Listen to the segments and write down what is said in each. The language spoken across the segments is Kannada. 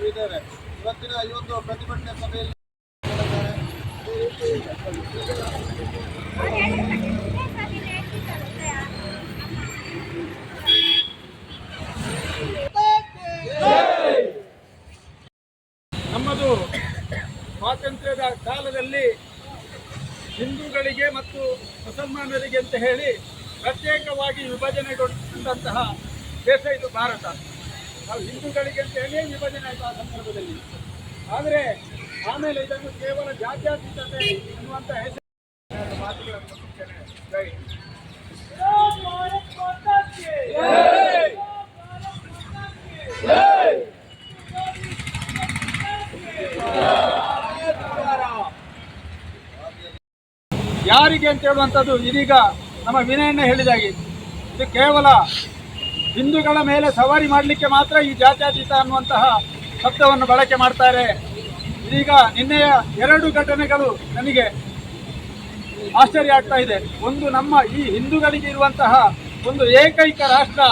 ನಾವಿದ್ದೇವೆ. ಇವತ್ತಿನ ಈ ಒಂದು ಪ್ರತಿಭಟನೆ ಸಭೆಯಲ್ಲಿ ನಮ್ಮದು ಸ್ವಾತಂತ್ರ್ಯದ ಕಾಲದಲ್ಲಿ ಹಿಂದೂಗಳಿಗೆ ಮತ್ತು ಮುಸಲ್ಮಾನರಿಗೆ ಅಂತ ಹೇಳಿ ಪ್ರತ್ಯೇಕವಾಗಿ ವಿಭಜನೆಗೊಂಡಂತಹ ದೇಶ ಇದು ಭಾರತ. ನಾವು ಹಿಂದೂಗಳಿಗೆ ಅಂತ ಹೇಳಿ ವಿಭಜನೆ ಆಯಿತು ಆ ಸಂದರ್ಭದಲ್ಲಿ ಆದರೆ ಆಮೇಲೆ ಇದನ್ನು ಕೇವಲ ಜಾತ್ಯಾತೀತತೆ ಎನ್ನುವಂಥ ಹೆಸರು ಮಾತುಗಳನ್ನು. ಯಾರಿಗೆ ಅಂತ ಹೇಳುವಂಥದ್ದು ಇದೀಗ ನಮ್ಮ ವಿನಯಣ್ಣ ಹೇಳಿದಾಗೆ ಇದು ಕೇವಲ ಹಿಂದೂಗಳ ಮೇಲೆ ಸವಾರಿ ಮಾಡಲಿಕ್ಕೆ ಮಾತ್ರ ಈ ಜಾತ್ಯತೀತ ಅನ್ನುವಂತಹ ಶಬ್ದವನ್ನು ಬಳಕೆ ಮಾಡ್ತಾರೆ. ಇದೀಗ ನಿನ್ನೆಯ ಎರಡು ಘಟನೆಗಳು ನನಗೆ ಆಶ್ಚರ್ಯ ಆಗ್ತಾ ಇದೆ. ಒಂದು ನಮ್ಮ ಈ ಹಿಂದೂಗಳಿಗೆ ಇರುವಂತಹ ಒಂದು ಏಕೈಕ ರಾಷ್ಟ್ರ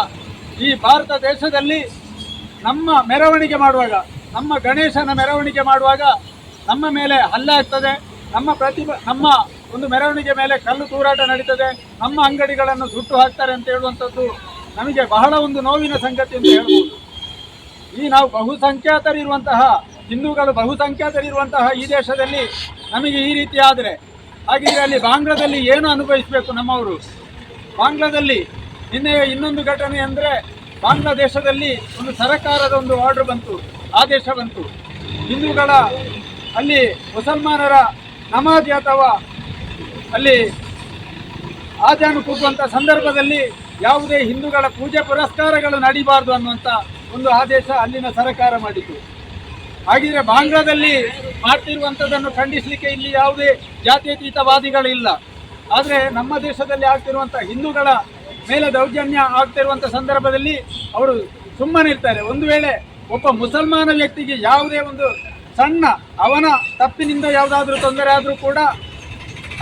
ಈ ಭಾರತ ದೇಶದಲ್ಲಿ ನಮ್ಮ ಮೆರವಣಿಗೆ ಮಾಡುವಾಗ, ನಮ್ಮ ಗಣೇಶನ ಮೆರವಣಿಗೆ ಮಾಡುವಾಗ ನಮ್ಮ ಮೇಲೆ ಹಲ್ಲೆ ಆಗ್ತದೆ. ನಮ್ಮ ಪ್ರತಿಭ, ನಮ್ಮ ಒಂದು ಮೆರವಣಿಗೆ ಮೇಲೆ ಕಲ್ಲು ತೂರಾಟ ನಡೀತದೆ. ನಮ್ಮ ಅಂಗಡಿಗಳನ್ನು ಸುಟ್ಟು ಹಾಕ್ತಾರೆ ಅಂತ ಹೇಳುವಂಥದ್ದು ನಮಗೆ ಬಹಳ ಒಂದು ನೋವಿನ ಸಂಗತಿ ಅಂತ ಹೇಳ್ಬೋದು. ಈ ನಾವು ಬಹುಸಂಖ್ಯಾತರಿರುವಂತಹ, ಹಿಂದೂಗಳು ಬಹುಸಂಖ್ಯಾತರಿರುವಂತಹ ಈ ದೇಶದಲ್ಲಿ ನಮಗೆ ಈ ರೀತಿ ಆದರೆ, ಹಾಗಿದ್ರೆ ಅಲ್ಲಿ ಬಾಂಗ್ಲಾದಲ್ಲಿ ಏನು ಅನುಭವಿಸಬೇಕು ನಮ್ಮವರು? ಬಾಂಗ್ಲಾದಲ್ಲಿ ನಿನ್ನೆ ಇನ್ನೊಂದು ಘಟನೆ ಅಂದರೆ ಬಾಂಗ್ಲಾದೇಶದಲ್ಲಿ ಒಂದು ಸರಕಾರದ ಒಂದು ಆರ್ಡರ್ ಬಂತು, ಆದೇಶ ಬಂತು. ಹಿಂದೂಗಳ ಅಲ್ಲಿ ಮುಸಲ್ಮಾನರ ನಮಾಜಿ ಅಥವಾ ಅಲ್ಲಿ ಆಜಾನು ಕೂಗುವಂಥ ಸಂದರ್ಭದಲ್ಲಿ ಯಾವುದೇ ಹಿಂದೂಗಳ ಪೂಜೆ ಪುರಸ್ಕಾರಗಳು ನಡೀಬಾರ್ದು ಅನ್ನುವಂಥ ಒಂದು ಆದೇಶ ಅಲ್ಲಿನ ಸರ್ಕಾರ ಮಾಡಿತು. ಹಾಗಿದ್ರೆ ಬಾಂಗ್ಲಾದಲ್ಲಿ ಮಾಡ್ತಿರುವಂಥದ್ದನ್ನು ಖಂಡಿಸಲಿಕ್ಕೆ ಇಲ್ಲಿ ಯಾವುದೇ ಜಾತ್ಯತೀತವಾದಿಗಳಿಲ್ಲ. ಆದರೆ ನಮ್ಮ ದೇಶದಲ್ಲಿ ಆಗ್ತಿರುವಂಥ ಹಿಂದೂಗಳ ಮೇಲೆ ದೌರ್ಜನ್ಯ ಆಗ್ತಿರುವಂಥ ಸಂದರ್ಭದಲ್ಲಿ ಅವರು ಸುಮ್ಮನಿರ್ತಾರೆ ಒಂದು ವೇಳೆ ಒಬ್ಬ ಮುಸಲ್ಮಾನ ವ್ಯಕ್ತಿಗೆ ಯಾವುದೇ ಒಂದು ಸಣ್ಣ ಅವನ ತಪ್ಪಿನಿಂದ ಯಾವುದಾದ್ರೂ ತೊಂದರೆ ಆದರೂ ಕೂಡ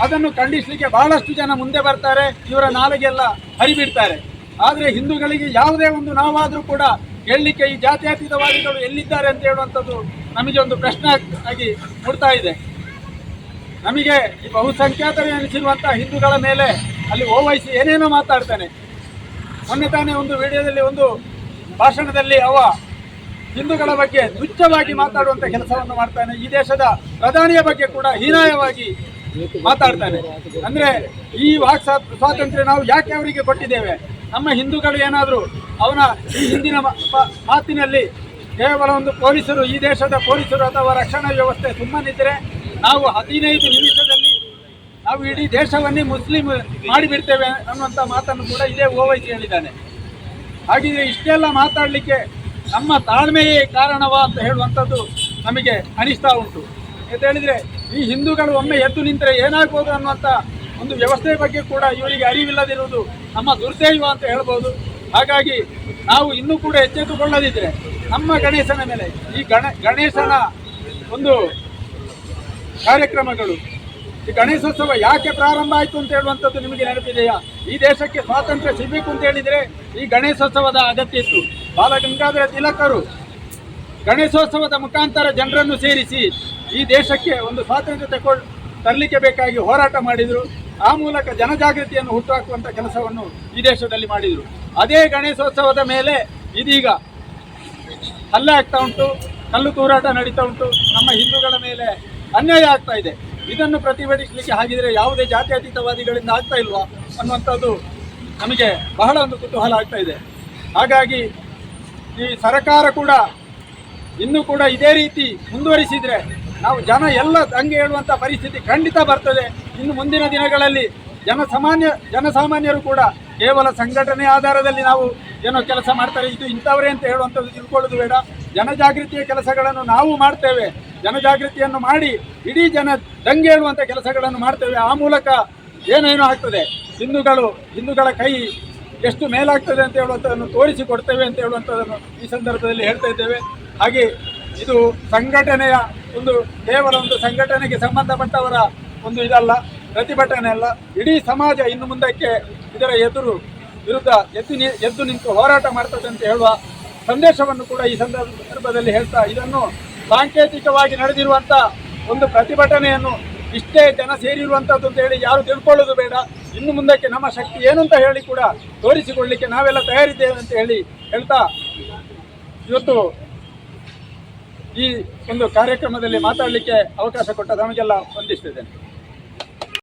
ಅದನ್ನು ಖಂಡಿಸಲಿಕ್ಕೆ ಬಹಳಷ್ಟು ಜನ ಮುಂದೆ ಬರ್ತಾರೆ. ಇವರ ನಾಲಿಗೆಲ್ಲ ಹರಿಬಿಡ್ತಾರೆ. ಆದರೆ ಹಿಂದೂಗಳಿಗೆ ಯಾವುದೇ ಒಂದು ನಾವಾದರೂ ಕೂಡ ಹೇಳಲಿಕ್ಕೆ ಈ ಜಾತ್ಯತೀತವಾದಿಗಳು ಎಲ್ಲಿದ್ದಾರೆ ಅಂತ ಹೇಳುವಂಥದ್ದು ನಮಗೆ ಒಂದು ಪ್ರಶ್ನೆ ಆಗಿ ಮೂಡ್ತಾ ಇದೆ. ನಮಗೆ ಈ ಬಹುಸಂಖ್ಯಾತರು ಎನಿಸಿರುವಂಥ ಹಿಂದೂಗಳ ಮೇಲೆ ಅಲ್ಲಿ ಓವೈಸಿ ಏನೇನೋ ಮಾತಾಡ್ತಾನೆ. ಮೊನ್ನೆ ತಾನೇ ಒಂದು ವಿಡಿಯೋದಲ್ಲಿ ಒಂದು ಭಾಷಣದಲ್ಲಿ ಅವ ಹಿಂದೂಗಳ ಬಗ್ಗೆ ತುಚ್ಛವಾಗಿ ಮಾತಾಡುವಂಥ ಕೆಲಸವನ್ನು ಮಾಡ್ತಾನೆ. ಈ ದೇಶದ ಪ್ರಧಾನಿಯ ಬಗ್ಗೆ ಕೂಡ ಹೀನಾಯವಾಗಿ ಮಾತಾಡ್ತಾನೆ. ಅಂದ್ರೆ ಈ ವಾಕ್ ಸ್ವಾ- ಸ್ವಾತಂತ್ರ್ಯ ನಾವು ಯಾಕೆ ಅವರಿಗೆ ಕೊಟ್ಟಿದ್ದೇವೆ? ನಮ್ಮ ಹಿಂದೂಗಳು ಏನಾದರೂ ಅವನ ಈ ಹಿಂದಿನ ಮಾತಿನಲ್ಲಿ ಕೇವಲ ಒಂದು ಪೊಲೀಸರು, ಈ ದೇಶದ ಪೊಲೀಸರು ಅಥವಾ ರಕ್ಷಣಾ ವ್ಯವಸ್ಥೆ ಸುಮ್ಮನಿದ್ದರೆ ನಾವು ಹದಿನೈದು ನಿಮಿಷದಲ್ಲಿ ನಾವು ಇಡೀ ದೇಶವನ್ನೇ ಮುಸ್ಲಿಂ ಮಾಡಿಬಿಡ್ತೇವೆ ಅನ್ನುವಂಥ ಮಾತನ್ನು ಕೂಡ ಇದೇ ಓವೈಸಿ ಹೇಳಿದ್ದಾನೆ. ಹಾಗಿದ್ರೆ ಇಷ್ಟೆಲ್ಲ ಮಾತಾಡಲಿಕ್ಕೆ ನಮ್ಮ ತಾಳ್ಮೆಯೇ ಕಾರಣವಾ ಅಂತ ಹೇಳುವಂಥದ್ದು ನಮಗೆ ಅನಿಸ್ತಾ ಉಂಟು. ಅಂತ ಹೇಳಿದ್ರೆ ಈ ಹಿಂದೂಗಳು ಒಮ್ಮೆ ಎದ್ದು ನಿಂತರೆ ಏನಾಗ್ಬೋದು ಅನ್ನುವಂಥ ಒಂದು ವ್ಯವಸ್ಥೆ ಬಗ್ಗೆ ಕೂಡ ಇವರಿಗೆ ಅರಿವಿಲ್ಲದಿರುವುದು ನಮ್ಮ ದುರ್ದೈವ ಅಂತ ಹೇಳ್ಬೋದು. ಹಾಗಾಗಿ ನಾವು ಇನ್ನೂ ಕೂಡ ಎಚ್ಚೆತ್ತುಕೊಳ್ಳದಿದ್ದರೆ ನಮ್ಮ ಗಣೇಶನ ಮೇಲೆ, ಈ ಗಣ, ಗಣೇಶನ ಒಂದು ಕಾರ್ಯಕ್ರಮಗಳು, ಈ ಗಣೇಶೋತ್ಸವ ಯಾಕೆ ಪ್ರಾರಂಭ ಆಯಿತು ಅಂತ ಹೇಳುವಂಥದ್ದು ನಿಮಗೆ ನೆನಪಿದೆಯಾ? ಈ ದೇಶಕ್ಕೆ ಸ್ವಾತಂತ್ರ್ಯ ಸಿಗಬೇಕು ಅಂತ ಹೇಳಿದರೆ ಈ ಗಣೇಶೋತ್ಸವದ ಅಗತ್ಯ ಇತ್ತು. ಬಾಲಗಂಗಾಧರ ತಿಲಕರು ಗಣೇಶೋತ್ಸವದ ಮುಖಾಂತರ ಜನರನ್ನು ಸೇರಿಸಿ ಈ ದೇಶಕ್ಕೆ ಒಂದು ಸ್ವಾತಂತ್ರ್ಯ ತಗೊಳ್ ತರಲಿಕ್ಕೆ ಬೇಕಾಗಿ ಹೋರಾಟ ಮಾಡಿದರು. ಆ ಮೂಲಕ ಜನಜಾಗೃತಿಯನ್ನು ಹುಟ್ಟುಹಾಕುವಂಥ ಕೆಲಸವನ್ನು ಈ ದೇಶದಲ್ಲಿ ಮಾಡಿದರು. ಅದೇ ಗಣೇಶೋತ್ಸವದ ಮೇಲೆ ಇದೀಗ ಹಲ್ಲೆ ಆಗ್ತಾ ಉಂಟು, ಕಲ್ಲು ತೂರಾಟ ನಡೀತಾ ಉಂಟು. ನಮ್ಮ ಹಿಂದೂಗಳ ಮೇಲೆ ಅನ್ಯಾಯ ಆಗ್ತಾ ಇದೆ. ಇದನ್ನು ಪ್ರತಿಭಟಿಸಲಿಕ್ಕೆ ಹಾಗಿದ್ರೆ ಯಾವುದೇ ಜಾತ್ಯತೀತವಾದಿಗಳಿಂದ ಆಗ್ತಾ ಇಲ್ವಾ ಅನ್ನುವಂಥದ್ದು ನಮಗೆ ಬಹಳ ಒಂದು ಕುತೂಹಲ ಆಗ್ತಾ ಇದೆ. ಹಾಗಾಗಿ ಈ ಸರ್ಕಾರ ಕೂಡ ಇನ್ನೂ ಕೂಡ ಇದೇ ರೀತಿ ಮುಂದುವರಿಸಿದ್ರೆ ನಾವು ಜನ ಎಲ್ಲ ದಂಗೆ ಹೇಳುವಂಥ ಪರಿಸ್ಥಿತಿ ಖಂಡಿತ ಬರ್ತದೆ. ಇನ್ನು ಮುಂದಿನ ದಿನಗಳಲ್ಲಿ ಜನಸಾಮಾನ್ಯ, ಜನಸಾಮಾನ್ಯರು ಕೂಡ ಕೇವಲ ಸಂಘಟನೆ ಆಧಾರದಲ್ಲಿ ನಾವು ಏನೋ ಕೆಲಸ ಮಾಡ್ತಾರೆ. ಇದು ಇಂಥವರೇ ಅಂತ ಹೇಳುವಂಥದ್ದು ತಿಳ್ಕೊಳ್ಳೋದು ಬೇಡ. ಜನಜಾಗೃತಿಯ ಕೆಲಸಗಳನ್ನು ನಾವು ಮಾಡ್ತೇವೆ. ಜನಜಾಗೃತಿಯನ್ನು ಮಾಡಿ ಇಡೀ ಜನ ದಂಗೆ ಹೇಳುವಂಥ ಕೆಲಸಗಳನ್ನು ಮಾಡ್ತೇವೆ. ಆ ಮೂಲಕ ಏನೇನು ಆಗ್ತದೆ. ಹಿಂದೂಗಳು, ಹಿಂದೂಗಳ ಕೈ ಎಷ್ಟು ಮೇಲಾಗ್ತದೆ ಅಂತ ಹೇಳುವಂಥದ್ದನ್ನು ತೋರಿಸಿಕೊಡ್ತೇವೆ ಅಂತ ಹೇಳುವಂಥದ್ದನ್ನು ಈ ಸಂದರ್ಭದಲ್ಲಿ ಹೇಳ್ತಾ ಇದ್ದೇವೆ. ಹಾಗೆ ಇದು ಸಂಘಟನೆಯ ಒಂದು ಕೇವಲ ಒಂದು ಸಂಘಟನೆಗೆ ಸಂಬಂಧಪಟ್ಟವರ ಒಂದು ಇದಲ್ಲ, ಪ್ರತಿಭಟನೆ ಅಲ್ಲ. ಇಡೀ ಸಮಾಜ ಇನ್ನು ಮುಂದಕ್ಕೆ ಇದರ ಎದುರು ವಿರುದ್ಧ ಎದ್ದು ಎದ್ದು ನಿಂತು ಹೋರಾಟ ಮಾಡ್ತದೆ ಅಂತ ಹೇಳುವ ಸಂದೇಶವನ್ನು ಕೂಡ ಈ ಸಂದರ್ಭ ಸಂದರ್ಭದಲ್ಲಿ ಹೇಳ್ತಾ, ಇದನ್ನು ಸಾಂಕೇತಿಕವಾಗಿ ನಡೆದಿರುವಂಥ ಒಂದು ಪ್ರತಿಭಟನೆಯನ್ನು ಇಷ್ಟೇ ಜನ ಸೇರಿರುವಂಥದ್ದು ಅಂತ ಹೇಳಿ ಯಾರು ತಿಳ್ಕೊಳ್ಳೋದು ಬೇಡ. ಇನ್ನು ಮುಂದಕ್ಕೆ ನಮ್ಮ ಶಕ್ತಿ ಏನು ಅಂತ ಹೇಳಿ ಕೂಡ ತೋರಿಸಿಕೊಳ್ಳಿಕ್ಕೆ ನಾವೆಲ್ಲ ತಯಾರಿದ್ದೇವೆ ಅಂತ ಹೇಳಿ ಹೇಳ್ತಾ, ಇವತ್ತು ಈ ಒಂದು ಕಾರ್ಯಕ್ರಮದಲ್ಲಿ ಮಾತಾಡಲಿಕ್ಕೆ ಅವಕಾಶ ಕೊಟ್ಟ ನಮಗೆಲ್ಲ ವಂದಿಸ್ತಿದ್ದೇನೆ.